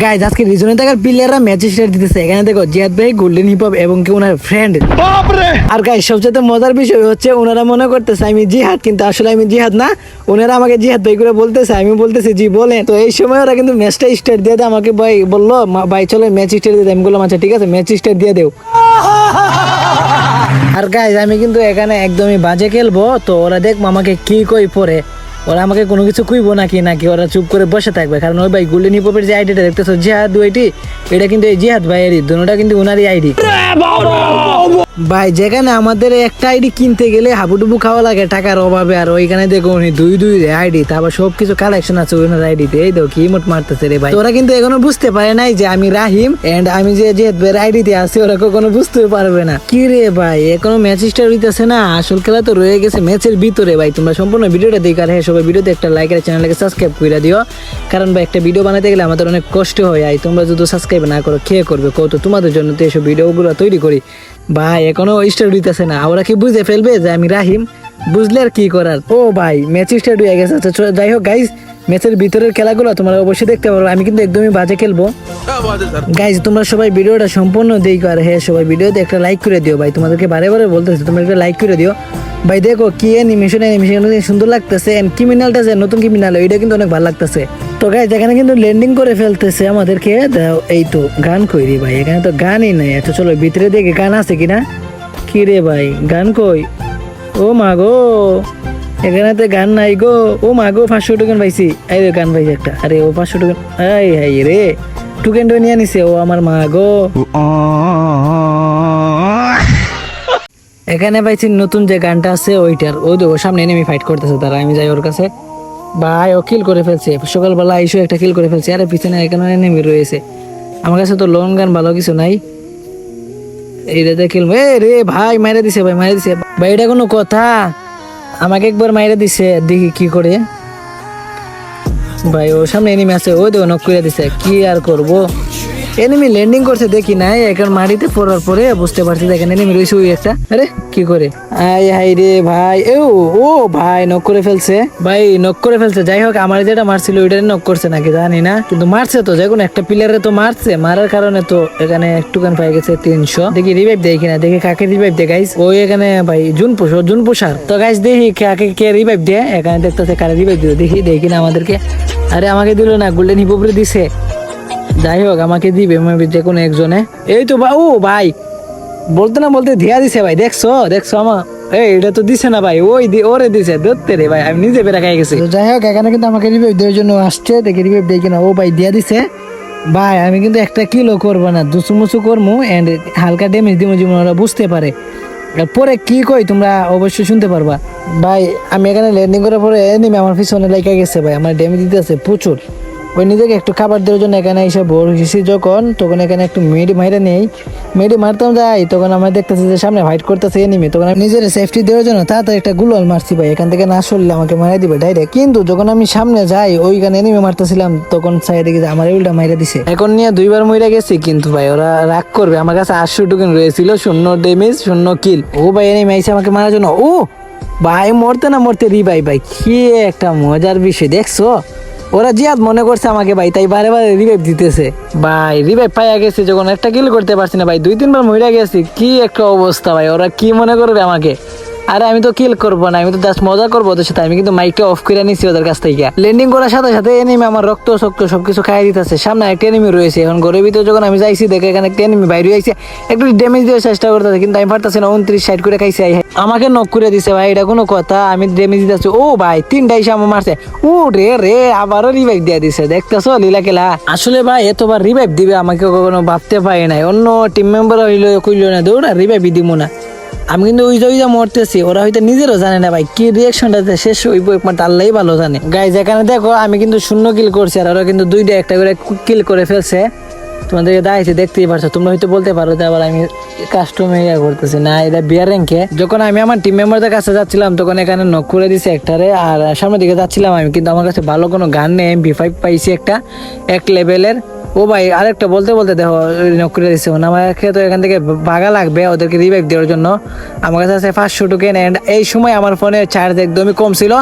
Guys আজকে রিজনে থাকার প্লেয়াররা ম্যাচ দিতেছে। এখানে দেখো জিয়াদ ভাই গোল্ডেন হিপ হপ এবং কি ওনার ফ্রেন্ড আর গাইজ সবচেয়ে মজার বিষয় হচ্ছে ওনারা মনে করতেছে আমি জিহাদ কিন্তু আসলে আমি জিহাদ না। ওনারা আমাকে জিহাদ ভাই করে বলতেছে আমি বলতেছি জি বলে তো এই সময় ওরা কিন্তু ম্যাচটা স্টার্ট দিয়ে দেয়। আমাকে ভাই বলল ভাই চলো ম্যাচ স্টার্ট দিয়ে দেয় আমি বললাম আচ্ছা ঠিক আছে ম্যাচ স্টার্ট দিয়ে দেও। আর গাইজ আমি কিন্তু এখানে একদমই বাজে খেলব তো ওরা দেখব আমাকে কি কই পরে। ওরা আমাকে কোনো কিছু কইবো নাকি নাকি ওরা চুপ করে বসে থাকবে? কারণ ওই ভাই গুলি নিপপের যে আইডিটা দেখতেছো জিহাদ ওইটি এটা কিন্তু এই জিহাদ ভাইয়েরই দুটা কিন্তু ওনারই আইডি ভাই, যেখানে আমাদের একটা আইডি কিনতে গেলে হাবুডুবু খাওয়া লাগে টাকার অভাবে, আর ওইখানে দেখো উনি দুই দুই আইডি তারপর সব কিছু কালেকশন আছে ওনার আইডিতে এই দেখো কি মোট মারতেছে রে ভাই। ওরা কিন্তু এখনও বুঝতে পারে নাই যে আমি রাহিম এন্ড আমি যে যে আইডিতে আছি, ওরা কখনো বুঝতে পারবে না। কি রে ভাই, এখনও ম্যাচ স্টার হইতেছে না? আসল খেলা তো রয়ে গেছে ম্যাচের ভিতরে ভাই। তোমরা সম্পূর্ণ ভিডিওটা দেখো, আর হ্যাঁ সবাই ভিডিওতে একটা লাইক আর চ্যানেলকে সাবস্ক্রাইব করে দিও। কারণ ভাই, একটা ভিডিও বানাতে গেলে আমাদের অনেক কষ্ট হয় তোমরা যদি সাবস্ক্রাইব না করো, খেয়ে করবে কত তোমাদের জন্য তো এইসব ভিডিওগুলো তৈরি করি। ভাই এখনও স্টার দিতেছে না। ওরা কি বুঝে ফেলবে যে আমি রাহিম? বুঝলে আর কি করার? ও ভাই ম্যাচ স্টার্ট হয়ে গেছে। যাই হোক গাইজ ম্যাচের ভিতরের খেলাগুলো তোমরা অবশ্যই দেখতে পারো। আমি কিন্তু একদমই বাজে খেলব। গাইজ তোমরা সবাই ভিডিওটা সম্পূর্ণ দেখো। আর হ্যাঁ সবাই ভিডিওতে একটা লাইক করে দিও ভাই। তোমাদেরকে বারে বারে বলতেছে তোমরা একটা লাইক করে দিও। ভাই দেখো কি অ্যানিমেশন অ্যানিমেশন সুন্দর লাগতেছে। এন্ড ক্রিমিনালটা যে নতুন ক্রিমিনাল ওইটা কিন্তু অনেক ভালো লাগতেছে। তো গাইজ এখানে কিন্তু ল্যান্ডিং করে ফেলতেছে আমাদেরকে। এই তো গান কই রে ভাই, এখানে তো গানই নাই। আচ্ছা চলো ভিতরে দেখে গান আছে কিনা। কি রে ভাই, গান কই? ও মা গো, এখানে তো গান নাই গো। ও মা গো, পাঁচশো টোকেন পাইছি। এই গান পাইছি একটা। আরে ও পাঁচশো টোকেন এই হাই রে। টোকেন তো নিয়ে নিছে ও আমার মা গো। এখানে পাইছি নতুন যে গানটা আছে, ওইটার। ও দেখো, সামনে এনিমি ফাইট করতেছে তারা, আমি যাই ওর কাছে। ভাই, ও কিল করে ফেলছে। সকালবেলা এসে একটা কিল করে ফেলছে। আরে, পিছনে এখানে নেমে রয়েছে। আমার কাছে তো লং গান ভালো কিছু নাই। এইটাতে খেলব এ রে, ভাই, মাইরে দিছে, ভাই, মাইরে দিছে। ভাই, এটা কোনো কথা? আমাকে একবার মাইরে দিছে, দেখি কি করে। ভাই, ও সামনে এনিমে আছে ওই দেখো নক করে দিছে। কি আর করব? এনিমি ল্যান্ডিং করছে, দেখি নাই, এখন মাটিতে পড়ার পরে বুঝতে পারছি, দেখেন এনিমি রয়েছে ওই একটা। আরে, কি করে? আই হাই রে ভাই, ও ও ভাই নক করে ফেলছে। ভাই নক করে ফেলছে, যাই হোক, আমার যেটা মারছিল ওইটা নক করছে নাকি, জানি না। কিন্তু মারছে তো, যে কোনো একটা প্লেয়ারে তো মারছে, মারার কারণে তো এখানে একটুখান পাই গেছে তিনশো। দেখি রিভাইভ দেয় কিনা, দেখি কাকে রিভাইভ দেয় গাইস ওই এখানে ভাই জুন পোষ জুন পোষার তো গাইস দেখি কাকে কে রিভাইভ দেয়, এখানে দেখতেছে কারে রিভাইভ দিল, দেখি দেখি কিনা আমাদেরকে। আরে, আমাকে দিল না গোল্ডেন হিপোপরে দিছে। যাই হোক, আমাকে দিবে যে কোনো একজনে। এই তো ভাই ও ভাই, বলতে না বলতে ধিয়া দিছে ভাই, দেখছ দেখছ আমার এই, এটা তো দিছে না ভাই, ওই ওরে দিছে, ধরতে রে ভাই, আমি নিজে বেড়া খাই গেছি। যাই হোক, এখানে কিন্তু আমাকে রিভাইভ দেওয়ার জন্য আসছে, দেখি রিভাইভ দেয় কিনা, ও ভাই দিয়া দিছে। ভাই, আমি কিন্তু একটা কিলো করব না দুসু মুসু করব এন্ড হালকা ড্যামেজ দিব যেমন ওরা বুঝতে পারে। পরে কি কই, তোমরা অবশ্যই শুনতে পারবা। ভাই, আমি এখানে ল্যান্ডিং করার পরে এনিমি আমার পিছনে লেগে গেছে ভাই, আমার ড্যামেজ দিতে আছে প্রচুর। ওই নিজেকে একটু খাবার দেওয়ার জন্য এখানে এসে ভোর গেছি যখন, তখন এখানে একটু মেডি মাইরে নেই। মেডি মারতাম যাই, তখন আমরা দেখতেছি যে সামনে ফাইট করতেছে এনিমি তখন আমি নিজের সেফটি দেওয়ার জন্য তাড়াতাড়ি একটা গুলাল মারছি ভাই, এখান থেকে না সরলে আমাকে মারা দিবে ডাইরেক্ট কিন্তু যখন আমি সামনে যাই, ওইখানে এনিমি মারতেছিলাম, তখন সাইডে গিয়ে আমার উল্টা মাইরা দিছে। এখন নিয়ে দুইবার মইরা গেছি, কিন্তু ভাই ওরা রাগ করবে, আমার কাছে আটশো টুকেন রয়েছিল, শূন্য ড্যামেজ শূন্য কিল ও ভাই এনিমি আইসে আমাকে মারার জন্য। ও, ভাই মরতে না মরতে রি ভাই ভাই, কি একটা মজার বিষয়, দেখছ? ওরা জিয়াদ মনে করছে আমাকে ভাই, তাই বারে বারে রিভাইভ দিতেছে। ভাই রিভাইভ পাইয়া গেছে, যখন একটা কিল করতে পারছি না ভাই, দুই তিনবার মহিলা গেছি, কি একটা অবস্থা ভাই, ওরা কি মনে করবে আমাকে? আরে আমি তো কিল করব না, আমি তো জাস্ট মজা করব ওদের সাথে। আমি কিন্তু মাইকটা অফ করে নিছি ওদের কাছ থেকে। ল্যান্ডিং করার সাথে সাথে এনিমি আমার রক্ত, শক্ত সবকিছু খাই দিতেছে। সামনে একটা এনিমি রয়েছে। এখন ঘরের ভিতরে যখন আমি যাইছি, দেখে এখানে একটা এনিমি বাইরে আইছে একটু ড্যামেজ দেওয়ার চেষ্টা করতেছে, কিন্তু আমি পারতেছি না, উনত্রিশ সাইড করে খাইছে। আমাকে নক করে দিছে ভাই, এটা কোনো কথা। আমি ড্যামেজ দিতেছি। ও ভাই তিনটা এসে আমার মারছে। ও রে রে, আবারও রিভাইভ দিয়ে দিছে। দেখতেছো, লীলা খেলা? আসলে ভাই, এতবার রিভাইভ দিবে আমাকে কখনো ভাবতে পারি নাই। অন্য টিম মেম্বার হইল, কইলো না, দৌড়া রিভাইভ দিব না। আমি কিন্তু ওই ওই যে মরতেছি, ওরা হয়তো নিজেরও জানে না ভাই, কি রিয়াকশনটা শেষ হইব একমাত্র আল্লাহই ভালো জানে। গাইজ এখানে দেখো, আমি কিন্তু শূন্য কিল করছি আর ওরা কিন্তু দুইটা একটা করে কিল করে ফেলছে। তোমাদেরকে দাঁড়িয়েছে দেখতেই পারছ। তোমরা হয়তো বলতে পারো যে আবার আমি কাস্টমে ইয়া করতেছি। না, এটা বিয়ার র্যাঙ্কে যখন আমি আমার টিম মেম্বারদের কাছে যাচ্ছিলাম, তখন এখানে নক করে দিছে একটারে। আর সামনের দিকে যাচ্ছিলাম আমি, কিন্তু আমার কাছে ভালো কোনো গান নেই এমপি ফাইভ পাইছি একটা, এক লেভেলের ও ভাই, আরেকটা বলতে বলতে দেখো নক দিচ্ছে মানে আমাকে তো এখান থেকে ভাগা লাগবে ওদেরকে রিভাইভ দেওয়ার জন্য। আমার কাছে আছে পাঁচশো টোকেন অ্যান্ড এই সময় আমার ফোনে চার্জ একদমই কম ছিল।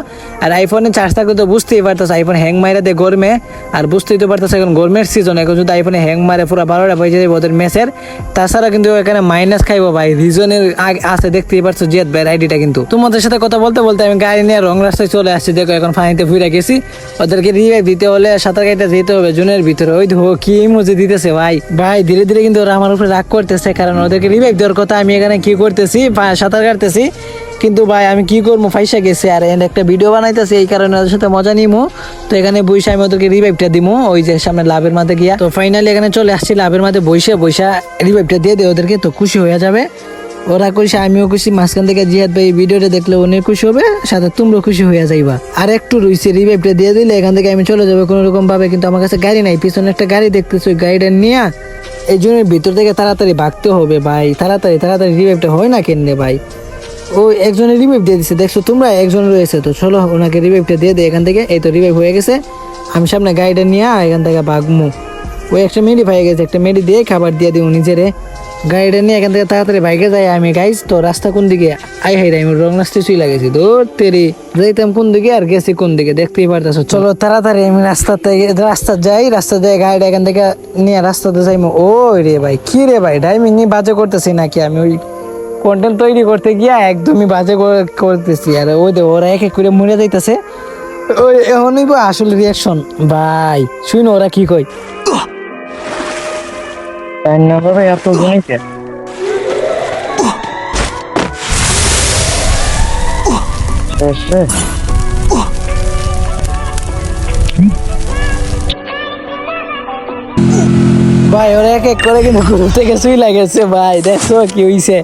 আর আইফোনে চার্জ থাকলে তো বুঝতেই পারতেছে আইফোন হ্যাং মারে দেয় গরমে। আর বুঝতেই তো পারতেছে এখন গরমের সিজন এখন যদি আইফোনে হ্যাং মারে, পুরো বারোটা বেজে যাবে ওদের ম্যাচের তাছাড়া কিন্তু এখানে মাইনাস খাইবো ভাই রিজনের আছে, দেখতেই পারছ জিয়াদ ভাইয়ের আইডিটা কিন্তু। তোমাদের সাথে কথা বলতে বলতে আমি গাড়ি নিয়ে রং রাস্তায় চলে আসছি, দেখো এখন ফানিতে ফুইরা গেছি। ওদেরকে রিভাইভ দিতে হলে সাঁতার কাইতে যেতে হবে, জুনের ভিতরে, ওই দেখো কি মজে দিতেছে ভাই? ভাই, ধীরে ধীরে কিন্তু ওরা আমার উপরে রাগ করতেছে, কারণ ওদেরকে রিভাইভ দেওয়ার কথা আমি এখানে কি করতেছি? সাঁতার কাটতেছি। কিন্তু ভাই, আমি কি করব? ফাইসা গেছে, আর একটা ভিডিও বানাইতেছি, এই কারণে ওদের সাথে মজা নিমু। তো এখানে বইসা আমি ওদেরকে রিভাইভটা দিমু, ওই যে সামনে লাভের মাঝে গিয়া। তো ফাইনালি এখানে চলে আসছি, লাভের মাঝে বইসা বইসা রিভাইভটা দিয়ে দিয়ে ওদেরকে, তো খুশি হয়ে যাবে। ওরা খুশি আমিও খুশি মাঝখান থেকে জিহাদ ভাই ভিডিওটা দেখলে উনি খুশি হবে, সাথে তোমরা খুশি হয়ে যাইবা। আর একটু রইছে রিভাইভটা দিয়ে দিলে এখান থেকে আমি চলে যাব কোনো রকম ভাবে কিন্তু আমার কাছে গাড়ি নাই, পিছনে একটা গাড়ি দেখতেছি, ওই গাড়িটা নিয়ে এই জন্য ভিতর থেকে তাড়াতাড়ি ভাগতে হবে ভাই, তাড়াতাড়ি তাড়াতাড়ি রিভাইভটা হয় না কেননে ভাই? ও একজনের রিভাইভ দিয়ে দিছে, দেখছ তোমরা একজন রয়েছে তো, চলো ওনাকে রিভাইভটা দিয়ে দে এখান থেকে, এই তো রিভাইভ হয়ে গেছে। আমি সামনে গাড়িটা নিয়ে এখান থেকে ভাগমু। ও একটা মেডি পাই গেছে, একটা মেডি দিয়ে খাবার দিয়ে দিব নিজেরে। গাড়িটা নিয়ে এখান থেকে তাড়াতাড়ি বাইকে যাই আমি। গাইজ তো রাস্তা কোন দিকে? আই হাই আমি রং রাস্তায় চুই লাগেছি। দূর তেরি। যাইতাম কোন দিকে আর গেছি কোন দিকে? দেখতেই পারতেছো। চলো, তাড়াতাড়ি আমি রাস্তাতে রাস্তা যাই রাস্তা যাই, গাড়িটা এখান থেকে নিয়ে রাস্তাতে যাই ওই রে ভাই, কি রে ভাই ড্রাইভিং নিয়ে বাজে করতেছি নাকি? আমি ওই কন্টেন্ট তৈরি করতে গিয়া একদমই বাজে করে- করতেছি। আর ওই দে ওরা এক এক করে মরে যাইতেছে। ওই এখনই আসলে রিয়াকশন ভাই শুন ওরা কি কই তার নাম্বার ভাই ki. জমিছে ভাই, ওরা এক এক করে কিন্তু ঘুরতে গেছুই লাগেছে ভাই। দেখছ কি হইছে?